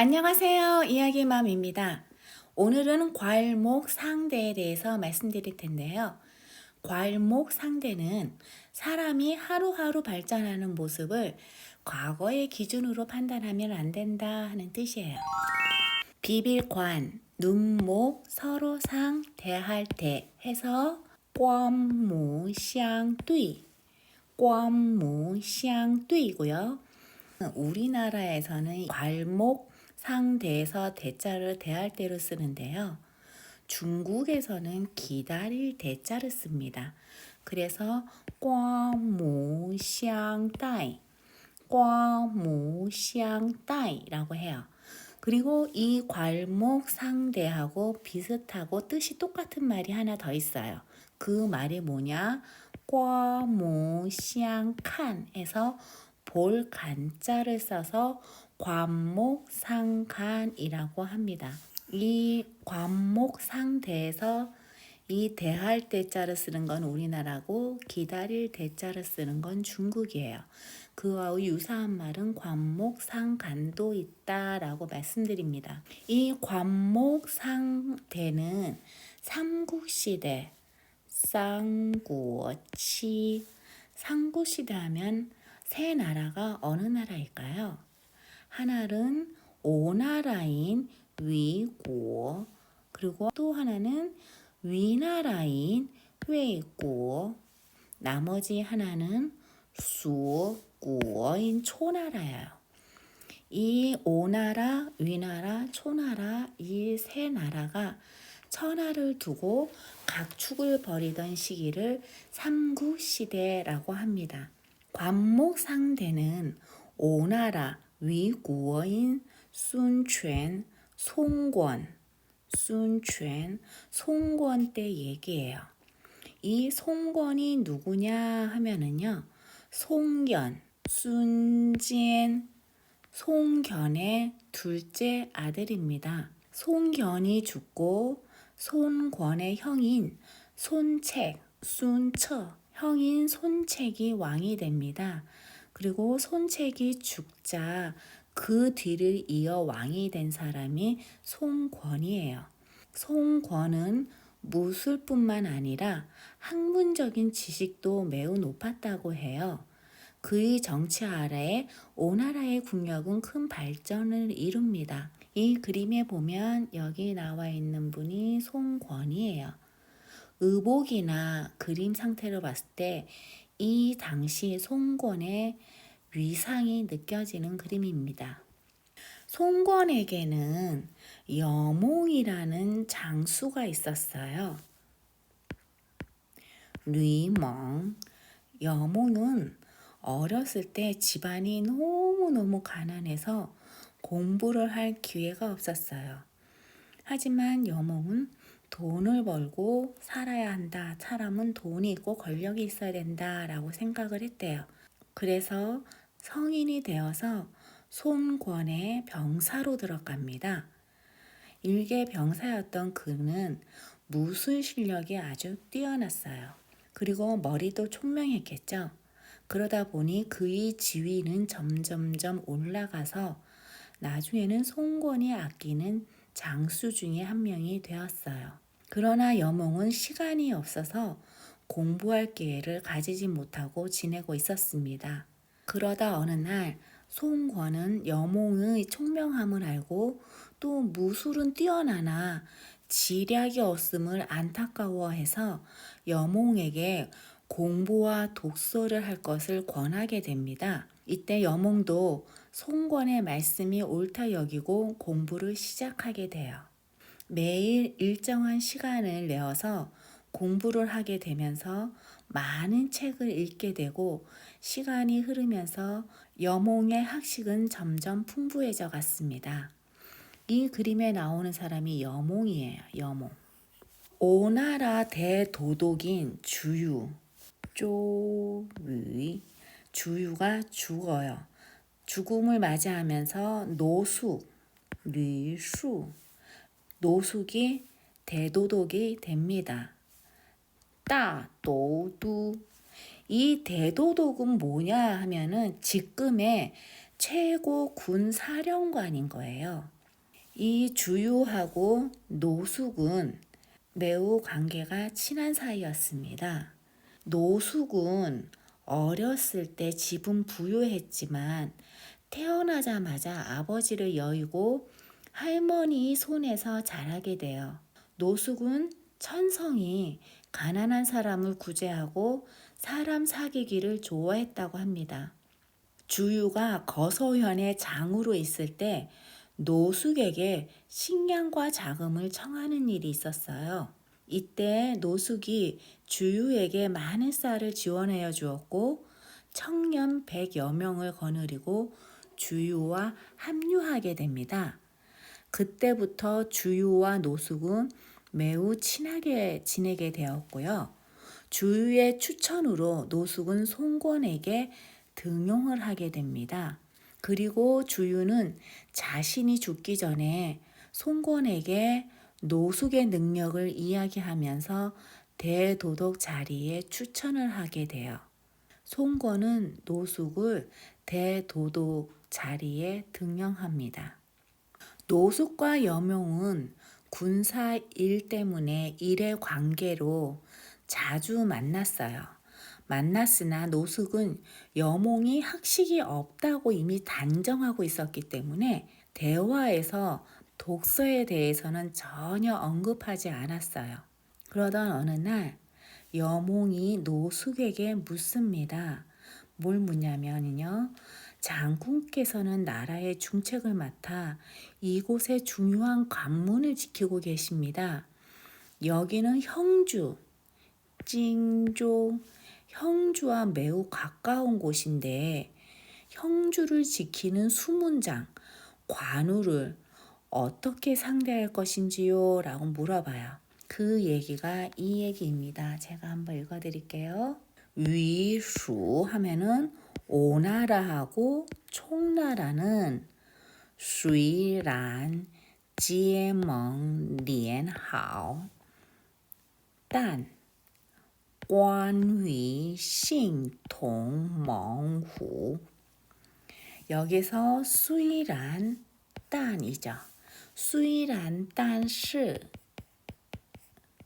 안녕하세요. 이야기맘입니다. 오늘은 과일목 상대에 대해서 말씀드릴 텐데요. 과일목 상대는 사람이 하루하루 발전하는 모습을 과거의 기준으로 판단하면 안 된다 하는 뜻이에요. 비빌관, 눈목, 서로상, 대할 때 해서 꽝무샹뚜이, 꽝무샹뚜이고요. 우리나라에서는 괄목 상대에서 대자를 대할 때로 쓰는데요. 중국에서는 기다릴 대자를 씁니다. 그래서 꽝무샹따이, 꽝무샹따이라고 해요. 그리고 이 괄목 상대하고 비슷하고 뜻이 똑같은 말이 하나 더 있어요. 그 말이 뭐냐? 꽈무샹칸에서 볼 간자를 써서 관목상간이라고 합니다. 이 관목상대에서 이 대할 대자를 쓰는 건 우리나라고 기다릴 대자를 쓰는 건 중국이에요. 그와 유사한 말은 관목상간도 있다라고 말씀드립니다. 이 관목상대는 삼국시대, 쌍구치, 삼국시대 하면 세 나라가 어느 나라일까요? 하나는 오나라인 위고 그리고 또 하나는 위나라인 회고 나머지 하나는 수구어인 초나라예요. 이 오나라, 위나라, 초나라 이 세 나라가 천하를 두고 각축을 벌이던 시기를 삼국시대라고 합니다. 관목상대는 오나라 위구어인 순权, 송권, 순权, 송권 때 얘기예요. 이 송권이 누구냐 하면은요. 송견, 순진, 송견의 둘째 아들입니다. 송견이 죽고 손권의 형인 손책, 순처, 형인 손책이 왕이 됩니다. 그리고 손책이 죽자 그 뒤를 이어 왕이 된 사람이 송권이에요. 송권은 무술뿐만 아니라 학문적인 지식도 매우 높았다고 해요. 그의 정치 아래에 오나라의 국력은 큰 발전을 이룹니다. 이 그림에 보면 여기 나와 있는 분이 송권이에요. 의복이나 그림 상태로 봤을 때 이 당시 송권의 위상이 느껴지는 그림입니다. 송권에게는 여몽이라는 장수가 있었어요. 류멍. 여몽은 어렸을 때 집안이 너무너무 가난해서 공부를 할 기회가 없었어요. 하지만 여몽은 돈을 벌고 살아야 한다. 사람은 돈이 있고 권력이 있어야 된다 라고 생각을 했대요. 그래서 성인이 되어서 손권의 병사로 들어갑니다. 일개 병사였던 그는 무술 실력이 아주 뛰어났어요. 그리고 머리도 총명했겠죠. 그러다 보니 그의 지위는 점점점 올라가서 나중에는 송권이 아끼는 장수 중에 한 명이 되었어요. 그러나 여몽은 시간이 없어서 공부할 기회를 가지지 못하고 지내고 있었습니다. 그러다 어느 날 송권은 여몽의 총명함을 알고 또 무술은 뛰어나나 지략이 없음을 안타까워해서 여몽에게 공부와 독서를 할 것을 권하게 됩니다. 이때 여몽도 송권의 말씀이 옳다 여기고 공부를 시작하게 돼요. 매일 일정한 시간을 내어서 공부를 하게 되면서 많은 책을 읽게 되고 시간이 흐르면서 여몽의 학식은 점점 풍부해져 갔습니다. 이 그림에 나오는 사람이 여몽이에요. 여몽. 오나라 대도독인 주유, 쪼위, 주유가 죽어요. 죽음을 맞이하면서 노숙, 류수, 노숙이 대도독이 됩니다. 따도두 이 대도독은 뭐냐 하면은 지금의 최고 군 사령관인 거예요. 이 주유하고 노숙은 매우 관계가 친한 사이였습니다. 노숙은 어렸을 때 집은 부유했지만 태어나자마자 아버지를 여의고 할머니 손에서 자라게 돼요. 노숙은 천성이 가난한 사람을 구제하고 사람 사귀기를 좋아했다고 합니다. 주유가 거소현의 장으로 있을 때 노숙에게 식량과 자금을 청하는 일이 있었어요. 이때 노숙이 주유에게 많은 쌀을 지원하여 주었고 청년 100여 명을 거느리고 주유와 합류하게 됩니다. 그때부터 주유와 노숙은 매우 친하게 지내게 되었고요. 주유의 추천으로 노숙은 송권에게 등용을 하게 됩니다. 그리고 주유는 자신이 죽기 전에 송권에게 노숙의 능력을 이야기하면서 대도독 자리에 추천을 하게 돼요. 송권은 노숙을 대도독 자리에 등용합니다. 노숙과 여명은 군사 일 때문에 일의 관계로 자주 만났어요. 만났으나 노숙은 여몽이 학식이 없다고 이미 단정하고 있었기 때문에 대화에서 독서에 대해서는 전혀 언급하지 않았어요. 그러던 어느 날 여몽이 노숙에게 묻습니다. 뭘 묻냐면요. 장군께서는 나라의 중책을 맡아 이곳의 중요한 관문을 지키고 계십니다. 여기는 형주, 징조, 형주와 매우 가까운 곳인데 형주를 지키는 수문장, 관우를 어떻게 상대할 것인지요? 라고 물어봐요. 그 얘기가 이 얘기입니다. 제가 한번 읽어드릴게요. 위수 하면은 오나라하고 총나라는 虽然结盟联好，但关于性同盟乎 여기서 虽然 딴이죠. 수이란 딴시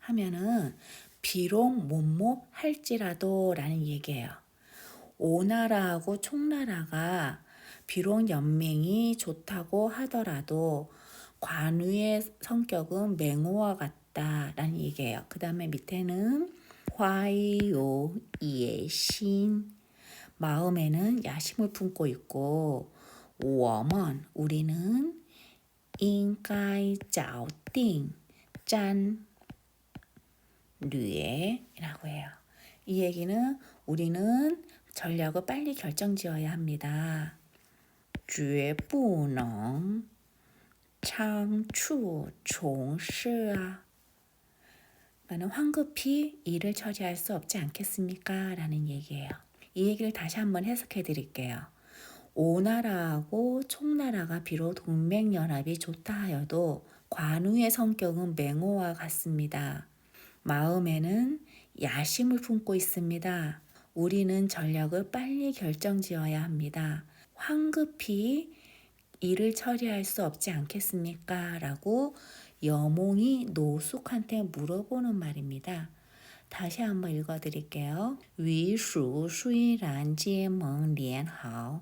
하면은 비록 못뭐 할지라도 라는 얘기예요. 오나라하고 총나라가 비록 연맹이 좋다고 하더라도 관우의 성격은 맹호와 같다 라는 얘기예요. 그 다음에 밑에는 화요 예신 마음에는 야심을 품고 있고 워먼 우리는 应该找定战略라고 해요. 이 얘기는 우리는 전략을 빨리 결정지어야 합니다. 绝不能仓促从事啊. 나는 황급히 일을 처리할 수 없지 않겠습니까? 라는 얘기예요. 이 얘기를 다시 한번 해석해 드릴게요. 오나라하고 총나라가 비록 동맹연합이 좋다 하여도 관우의 성격은 맹호와 같습니다. 마음에는 야심을 품고 있습니다. 우리는 전략을 빨리 결정지어야 합니다. 황급히 일을 처리할 수 없지 않겠습니까? 라고 여몽이 노숙한테 물어보는 말입니다. 다시 한번 읽어드릴게요. 위蜀虽然结盟联好，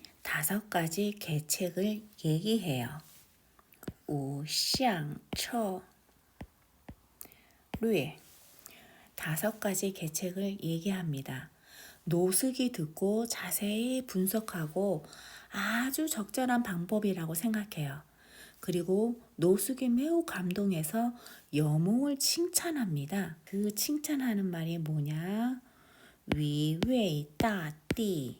다섯 가지 계책을 얘기해요. 우샹처 뢰 다섯 가지 계책을 얘기합니다. 노숙이 듣고 자세히 분석하고 아주 적절한 방법이라고 생각해요. 그리고 노숙이 매우 감동해서 여몽을 칭찬합니다. 그 칭찬하는 말이 뭐냐? 위웨이 따띠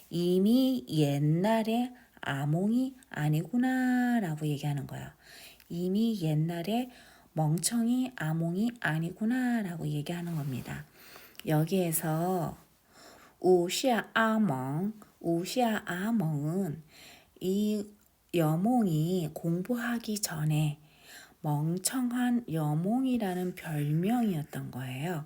이미 옛날에 아몽이 아니구나라고 얘기하는 거예요. 이미 옛날에 멍청이 아몽이 아니구나라고 얘기하는 겁니다. 여기에서 우시아 아멍, 우시아 아멍은 이 여몽이 공부하기 전에 멍청한 여몽이라는 별명이었던 거예요.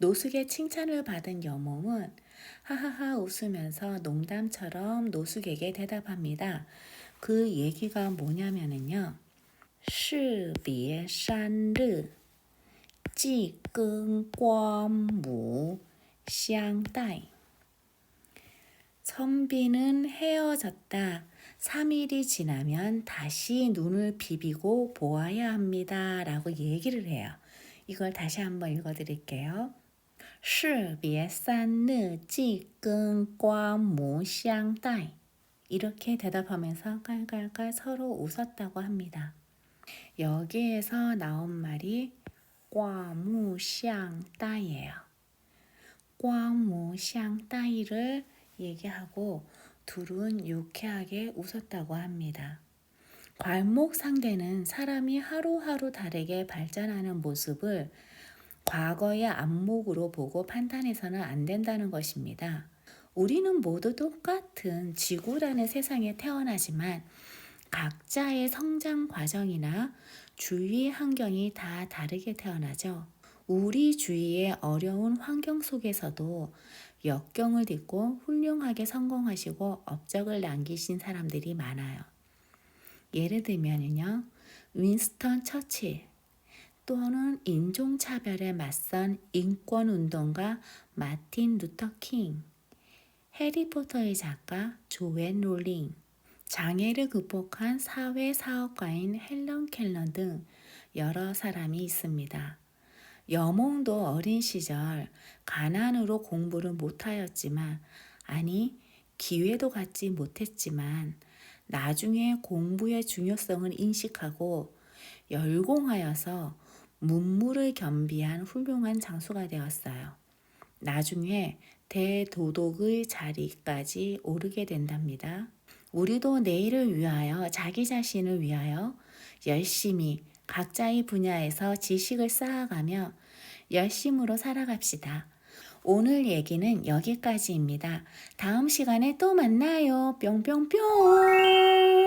노숙의 칭찬을 받은 여몽은 하하하 웃으면서 농담처럼 노숙에게 대답합니다. 그 얘기가 뭐냐면은요. 士别山日，既跟光母相待. 선비는 헤어졌다. 3일이 지나면 다시 눈을 비비고 보아야 합니다. 라고 얘기를 해요. 이걸 다시 한번 읽어 드릴게요. 士别三日即跟光母相待. 이렇게 대답하면서 깔깔깔 서로 웃었다고 합니다. 여기에서 나온 말이 꽈무샹따이예요. 꽈무샹따이를 얘기하고 둘은 유쾌하게 웃었다고 합니다. 괄목상대는 사람이 하루하루 다르게 발전하는 모습을 과거의 안목으로 보고 판단해서는 안 된다는 것입니다. 우리는 모두 똑같은 지구라는 세상에 태어나지만 각자의 성장 과정이나 주위 환경이 다 다르게 태어나죠. 우리 주위의 어려운 환경 속에서도 역경을 딛고 훌륭하게 성공하시고 업적을 남기신 사람들이 많아요. 예를 들면요. 윈스턴 처칠 또는 인종차별에 맞선 인권운동가 마틴 루터 킹 해리포터의 작가 조앤 롤링 장애를 극복한 사회사업가인 헬런 켈런 등 여러 사람이 있습니다. 여몽도 어린 시절 가난으로 공부를 못하였지만 아니 기회도 갖지 못했지만 나중에 공부의 중요성을 인식하고 열공하여서 문무를 겸비한 훌륭한 장수가 되었어요. 나중에 대도독의 자리까지 오르게 된답니다. 우리도 내일을 위하여 자기 자신을 위하여 열심히 각자의 분야에서 지식을 쌓아가며 열심으로 살아갑시다. 오늘 얘기는 여기까지입니다. 다음 시간에 또 만나요. 뿅뿅뿅!